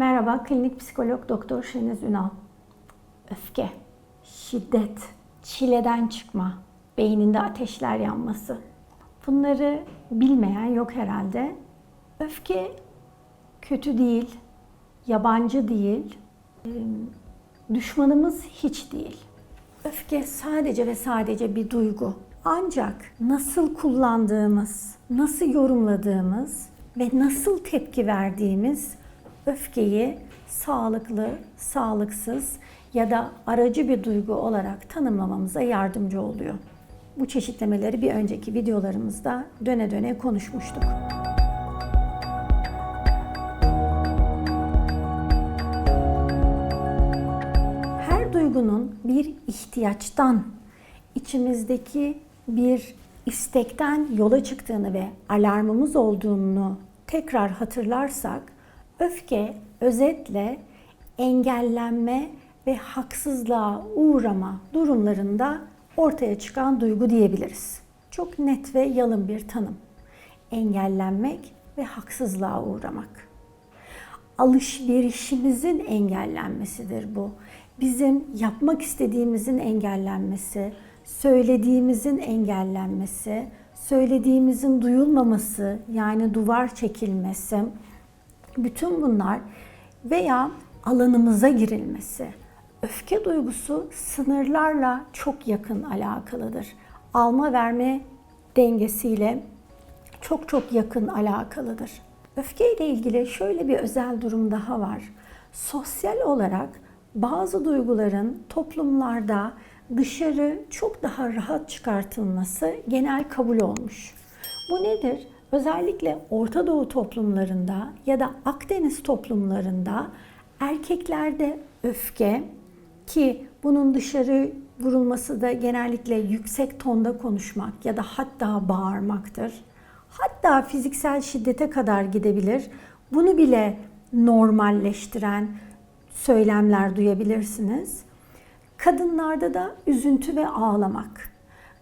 Merhaba, klinik psikolog doktor Şeniz Ünal. Öfke, şiddet, çileden çıkma, beyninde ateşler yanması. Bunları bilmeyen yok herhalde. Öfke kötü değil, yabancı değil, düşmanımız hiç değil. Öfke sadece ve sadece bir duygu. Ancak nasıl kullandığımız, nasıl yorumladığımız ve nasıl tepki verdiğimiz öfkeyi sağlıklı, sağlıksız ya da aracı bir duygu olarak tanımlamamıza yardımcı oluyor. Bu çeşitlemeleri bir önceki videolarımızda döne döne konuşmuştuk. Her duygunun bir ihtiyaçtan, içimizdeki bir istekten yola çıktığını ve alarmımız olduğunu tekrar hatırlarsak, öfke özetle engellenme ve haksızlığa uğrama durumlarında ortaya çıkan duygu diyebiliriz. Çok net ve yalın bir tanım. Engellenmek ve haksızlığa uğramak alışverişimizin engellenmesidir bu. Bizim yapmak istediğimizin engellenmesi, söylediğimizin engellenmesi, söylediğimizin duyulmaması yani duvar çekilmesi, bütün bunlar veya alanımıza girilmesi. Öfke duygusu sınırlarla çok yakın alakalıdır. Alma verme dengesiyle çok çok yakın alakalıdır. Öfke ile ilgili şöyle bir özel durum daha var. Sosyal olarak bazı duyguların toplumlarda dışarı çok daha rahat çıkartılması genel kabul olmuş. Bu nedir? Özellikle Orta Doğu toplumlarında ya da Akdeniz toplumlarında erkeklerde öfke ki bunun dışarı vurulması da genellikle yüksek tonda konuşmak ya da hatta bağırmaktır hatta fiziksel şiddete kadar gidebilir. Bunu bile normalleştiren söylemler duyabilirsiniz. Kadınlarda da üzüntü ve ağlamak.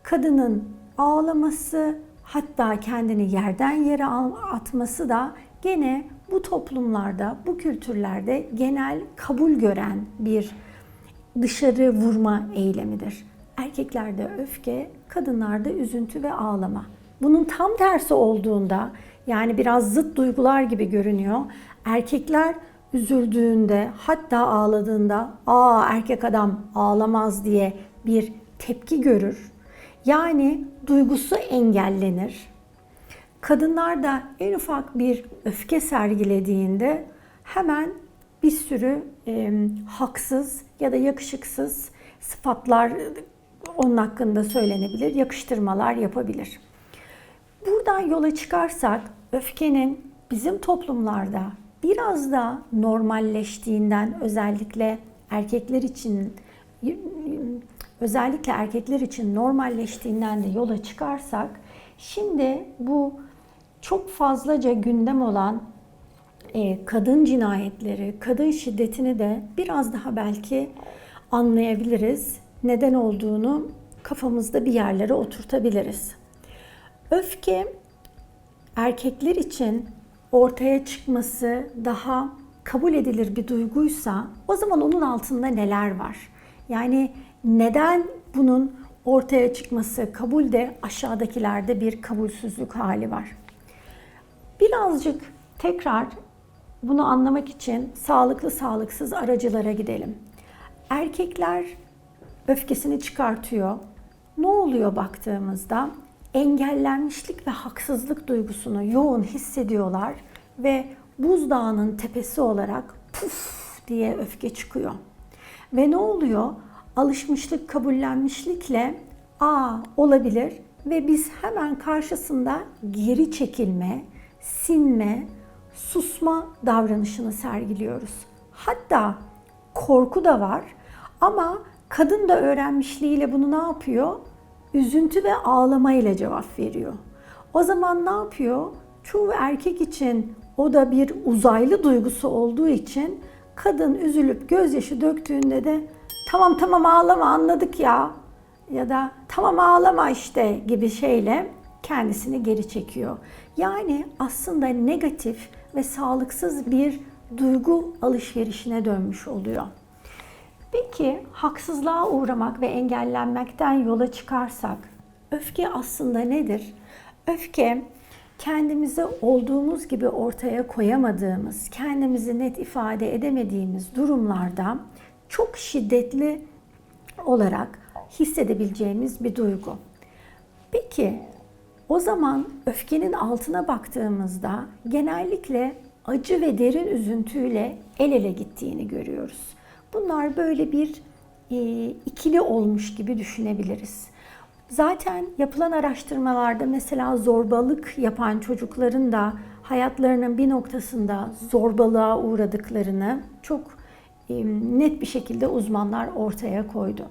Kadının ağlaması hatta kendini yerden yere atması da gene bu toplumlarda, bu kültürlerde genel kabul gören bir dışarı vurma eylemidir. Erkeklerde öfke, kadınlarda üzüntü ve ağlama. Bunun tam tersi olduğunda yani biraz zıt duygular gibi görünüyor. Erkekler üzüldüğünde hatta ağladığında aa erkek adam ağlamaz diye bir tepki görür. Yani duygusu engellenir. Kadınlar da en ufak bir öfke sergilediğinde hemen bir sürü e, haksız ya da yakışıksız sıfatlar onun hakkında söylenebilir, yakıştırmalar yapabilir. Buradan yola çıkarsak öfkenin bizim toplumlarda biraz da normalleştiğinden özellikle erkekler için özellikle erkekler için normalleştiğinden de yola çıkarsak şimdi bu çok fazlaca gündem olan e, kadın cinayetleri, kadın şiddetini de biraz daha belki anlayabiliriz. Neden olduğunu kafamızda bir yerlere oturtabiliriz. Öfke erkekler için ortaya çıkması daha kabul edilir bir duyguysa o zaman onun altında neler var? Yani neden bunun ortaya çıkması kabulde aşağıdakilerde bir kabulsüzlük hali var. Birazcık tekrar bunu anlamak için sağlıklı sağlıksız aracılara gidelim. Erkekler öfkesini çıkartıyor. Ne oluyor baktığımızda? engellenmişlik ve haksızlık duygusunu yoğun hissediyorlar ve buzdağının tepesi olarak puf diye öfke çıkıyor. Ve ne oluyor? Alışmışlık, kabullenmişlikle a olabilir ve biz hemen karşısında geri çekilme, sinme, susma davranışını sergiliyoruz. Hatta korku da var ama kadın da öğrenmişliğiyle bunu ne yapıyor? üzüntü ve ağlama ile cevap veriyor. O zaman ne yapıyor? Çoğu erkek için o da bir uzaylı duygusu olduğu için kadın üzülüp gözyaşı döktüğünde de tamam tamam ağlama anladık ya ya da tamam ağlama işte gibi şeyle kendisini geri çekiyor. Yani aslında negatif ve sağlıksız bir duygu alışverişine dönmüş oluyor. Peki haksızlığa uğramak ve engellenmekten yola çıkarsak öfke aslında nedir? Öfke kendimizi olduğumuz gibi ortaya koyamadığımız, kendimizi net ifade edemediğimiz durumlarda çok şiddetli olarak hissedebileceğimiz bir duygu. Peki o zaman öfkenin altına baktığımızda genellikle acı ve derin üzüntüyle el ele gittiğini görüyoruz. Bunlar böyle bir e, ikili olmuş gibi düşünebiliriz. Zaten yapılan araştırmalarda mesela zorbalık yapan çocukların da hayatlarının bir noktasında zorbalığa uğradıklarını çok net bir şekilde uzmanlar ortaya koydu.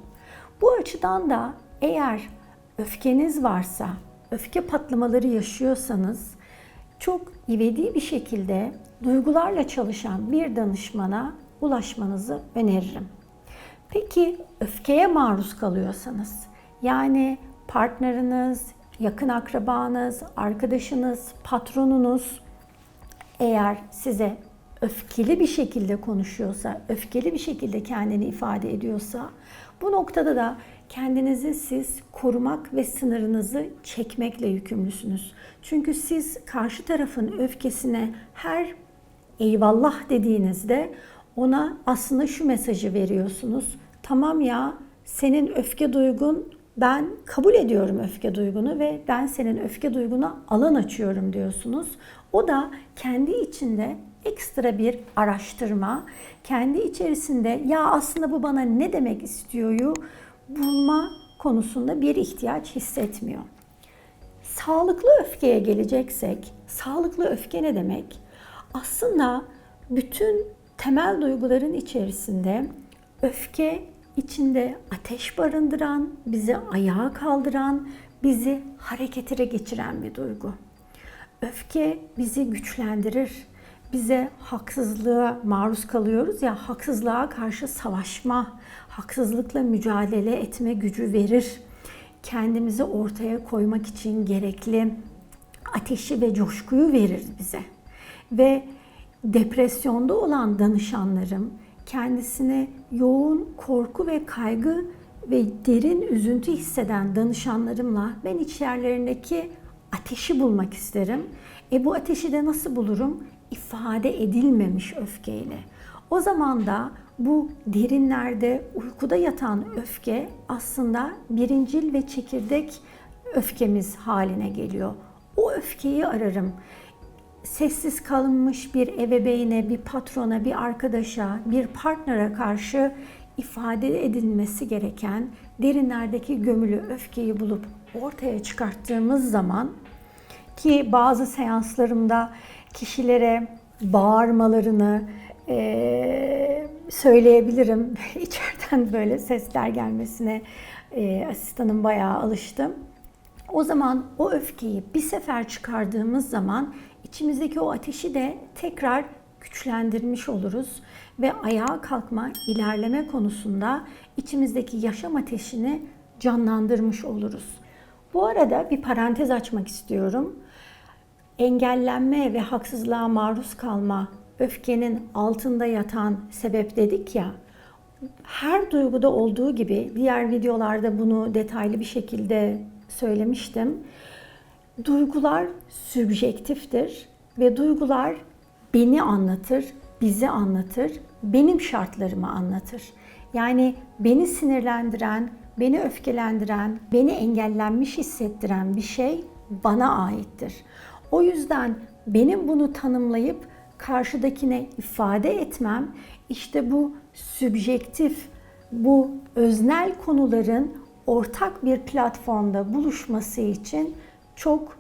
Bu açıdan da eğer öfkeniz varsa, öfke patlamaları yaşıyorsanız çok ivedi bir şekilde duygularla çalışan bir danışmana ulaşmanızı öneririm. Peki öfkeye maruz kalıyorsanız, yani partneriniz, yakın akrabanız, arkadaşınız, patronunuz eğer size öfkeli bir şekilde konuşuyorsa, öfkeli bir şekilde kendini ifade ediyorsa bu noktada da kendinizi siz korumak ve sınırınızı çekmekle yükümlüsünüz. Çünkü siz karşı tarafın öfkesine her eyvallah dediğinizde ona aslında şu mesajı veriyorsunuz. Tamam ya senin öfke duygun ben kabul ediyorum öfke duygunu ve ben senin öfke duyguna alan açıyorum diyorsunuz. O da kendi içinde ekstra bir araştırma, kendi içerisinde ya aslında bu bana ne demek istiyoryu bulma konusunda bir ihtiyaç hissetmiyor. Sağlıklı öfkeye geleceksek, sağlıklı öfke ne demek? Aslında bütün temel duyguların içerisinde öfke içinde ateş barındıran, bizi ayağa kaldıran, bizi harekete geçiren bir duygu. Öfke bizi güçlendirir. Bize haksızlığa maruz kalıyoruz ya haksızlığa karşı savaşma, haksızlıkla mücadele etme gücü verir. Kendimizi ortaya koymak için gerekli ateşi ve coşkuyu verir bize. Ve depresyonda olan danışanlarım kendisine yoğun korku ve kaygı ve derin üzüntü hisseden danışanlarımla ben içerlerindeki ateşi bulmak isterim. E bu ateşi de nasıl bulurum? İfade edilmemiş öfkeyle. O zaman da bu derinlerde uykuda yatan öfke aslında birincil ve çekirdek öfkemiz haline geliyor. O öfkeyi ararım sessiz kalınmış bir ebeveyne, bir patrona, bir arkadaşa, bir partnere karşı ifade edilmesi gereken derinlerdeki gömülü öfkeyi bulup ortaya çıkarttığımız zaman ki bazı seanslarımda kişilere bağırmalarını e, söyleyebilirim. İçeriden böyle sesler gelmesine e, asistanım bayağı alıştım. O zaman o öfkeyi bir sefer çıkardığımız zaman içimizdeki o ateşi de tekrar güçlendirmiş oluruz ve ayağa kalkma, ilerleme konusunda içimizdeki yaşam ateşini canlandırmış oluruz. Bu arada bir parantez açmak istiyorum. Engellenme ve haksızlığa maruz kalma, öfkenin altında yatan sebep dedik ya. Her duyguda olduğu gibi diğer videolarda bunu detaylı bir şekilde söylemiştim. Duygular sübjektiftir ve duygular beni anlatır, bizi anlatır, benim şartlarımı anlatır. Yani beni sinirlendiren, beni öfkelendiren, beni engellenmiş hissettiren bir şey bana aittir. O yüzden benim bunu tanımlayıp karşıdakine ifade etmem işte bu sübjektif, bu öznel konuların ortak bir platformda buluşması için çok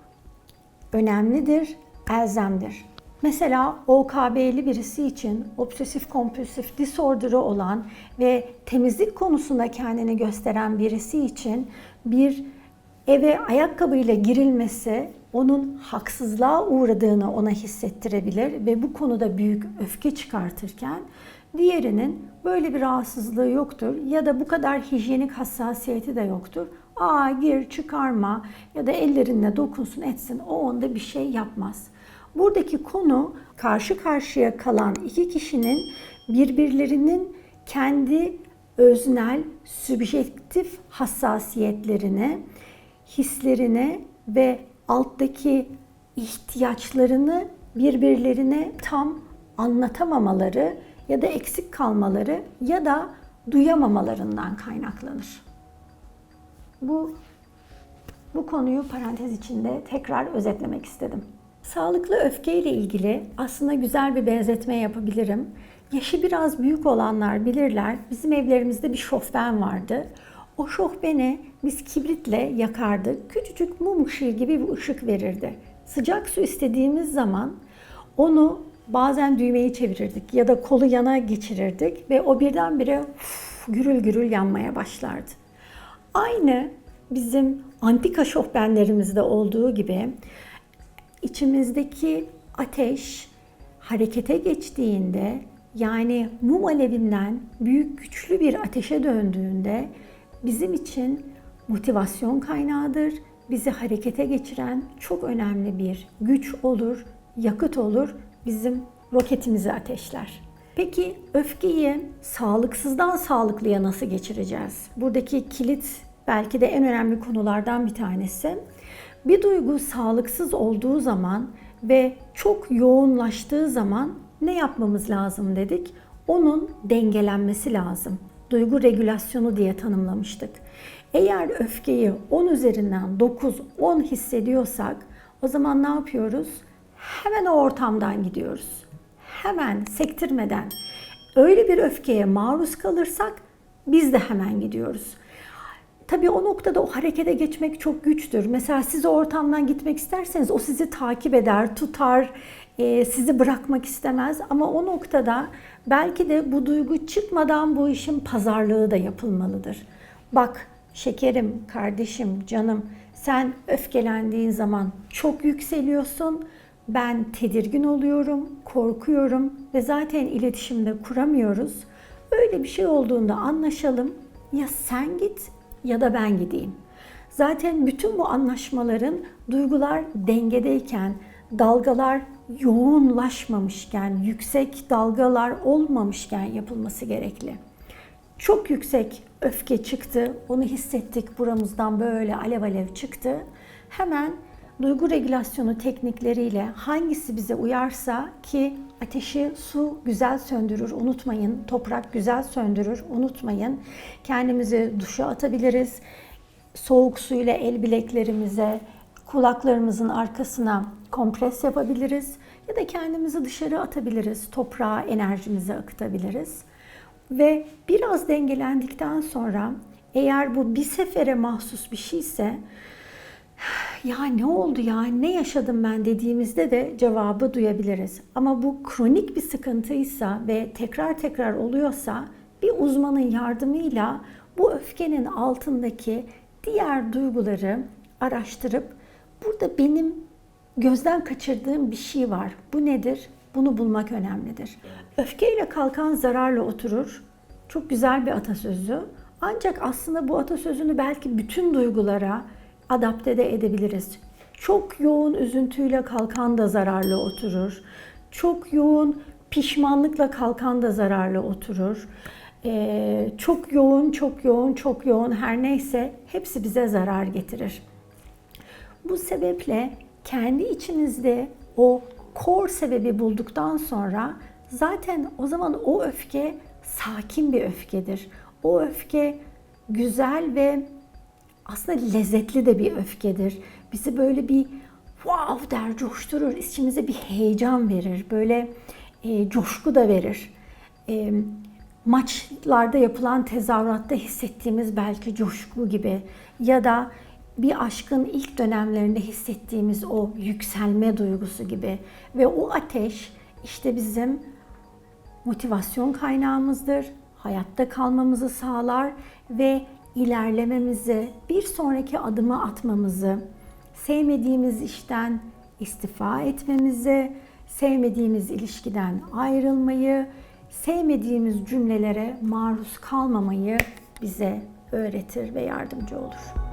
önemlidir, elzemdir. Mesela OKB'li birisi için obsesif kompulsif disorder'ı olan ve temizlik konusunda kendini gösteren birisi için bir eve ayakkabıyla girilmesi onun haksızlığa uğradığını ona hissettirebilir ve bu konuda büyük öfke çıkartırken diğerinin böyle bir rahatsızlığı yoktur ya da bu kadar hijyenik hassasiyeti de yoktur. Aa gir çıkarma ya da ellerinle dokunsun etsin o onda bir şey yapmaz. Buradaki konu karşı karşıya kalan iki kişinin birbirlerinin kendi öznel, sübjektif hassasiyetlerine, hislerine ve alttaki ihtiyaçlarını birbirlerine tam anlatamamaları ya da eksik kalmaları ya da duyamamalarından kaynaklanır. Bu bu konuyu parantez içinde tekrar özetlemek istedim. Sağlıklı öfke ile ilgili aslında güzel bir benzetme yapabilirim. Yaşı biraz büyük olanlar bilirler. Bizim evlerimizde bir şofben vardı. O şofbeni biz kibritle yakardık. Küçücük mum ışığı gibi bir ışık verirdi. Sıcak su istediğimiz zaman onu bazen düğmeyi çevirirdik ya da kolu yana geçirirdik ve o birdenbire uf, gürül gürül yanmaya başlardı. Aynı bizim antika şofbenlerimizde olduğu gibi içimizdeki ateş harekete geçtiğinde yani mum alevinden büyük güçlü bir ateşe döndüğünde bizim için motivasyon kaynağıdır. Bizi harekete geçiren çok önemli bir güç olur, yakıt olur, bizim roketimizi ateşler. Peki öfkeyi sağlıksızdan sağlıklıya nasıl geçireceğiz? Buradaki kilit belki de en önemli konulardan bir tanesi. Bir duygu sağlıksız olduğu zaman ve çok yoğunlaştığı zaman ne yapmamız lazım dedik? Onun dengelenmesi lazım. Duygu regülasyonu diye tanımlamıştık. Eğer öfkeyi 10 üzerinden 9, 10 hissediyorsak o zaman ne yapıyoruz? Hemen o ortamdan gidiyoruz. Hemen sektirmeden. Öyle bir öfkeye maruz kalırsak biz de hemen gidiyoruz. Tabii o noktada o harekete geçmek çok güçtür. Mesela siz o ortamdan gitmek isterseniz o sizi takip eder, tutar, e, sizi bırakmak istemez. Ama o noktada belki de bu duygu çıkmadan bu işin pazarlığı da yapılmalıdır. Bak şekerim, kardeşim, canım sen öfkelendiğin zaman çok yükseliyorsun. Ben tedirgin oluyorum, korkuyorum ve zaten iletişimde kuramıyoruz. Öyle bir şey olduğunda anlaşalım. Ya sen git ya da ben gideyim. Zaten bütün bu anlaşmaların duygular dengedeyken, dalgalar yoğunlaşmamışken, yüksek dalgalar olmamışken yapılması gerekli. Çok yüksek öfke çıktı, onu hissettik buramızdan böyle alev alev çıktı. Hemen duygu regülasyonu teknikleriyle hangisi bize uyarsa ki ateşi su güzel söndürür unutmayın. Toprak güzel söndürür unutmayın. Kendimizi duşa atabiliriz. Soğuk suyla el bileklerimize, kulaklarımızın arkasına kompres yapabiliriz. Ya da kendimizi dışarı atabiliriz. Toprağa enerjimizi akıtabiliriz. Ve biraz dengelendikten sonra eğer bu bir sefere mahsus bir şeyse ya ne oldu ya ne yaşadım ben dediğimizde de cevabı duyabiliriz. Ama bu kronik bir sıkıntıysa ve tekrar tekrar oluyorsa bir uzmanın yardımıyla bu öfkenin altındaki diğer duyguları araştırıp burada benim gözden kaçırdığım bir şey var. Bu nedir? Bunu bulmak önemlidir. Öfkeyle kalkan zararla oturur. Çok güzel bir atasözü. Ancak aslında bu atasözünü belki bütün duygulara, adapte de edebiliriz. Çok yoğun üzüntüyle kalkan da zararlı oturur. Çok yoğun pişmanlıkla kalkan da zararlı oturur. Ee, çok yoğun, çok yoğun, çok yoğun her neyse hepsi bize zarar getirir. Bu sebeple kendi içimizde o kor sebebi bulduktan sonra zaten o zaman o öfke sakin bir öfkedir. O öfke güzel ve aslında lezzetli de bir öfkedir. Bizi böyle bir wow der, coşturur, içimize bir heyecan verir, böyle e, coşku da verir. E, maçlarda yapılan tezahüratta hissettiğimiz belki coşku gibi ya da bir aşkın ilk dönemlerinde hissettiğimiz o yükselme duygusu gibi ve o ateş işte bizim motivasyon kaynağımızdır. Hayatta kalmamızı sağlar ve ilerlememizi, bir sonraki adımı atmamızı, sevmediğimiz işten istifa etmemizi, sevmediğimiz ilişkiden ayrılmayı, sevmediğimiz cümlelere maruz kalmamayı bize öğretir ve yardımcı olur.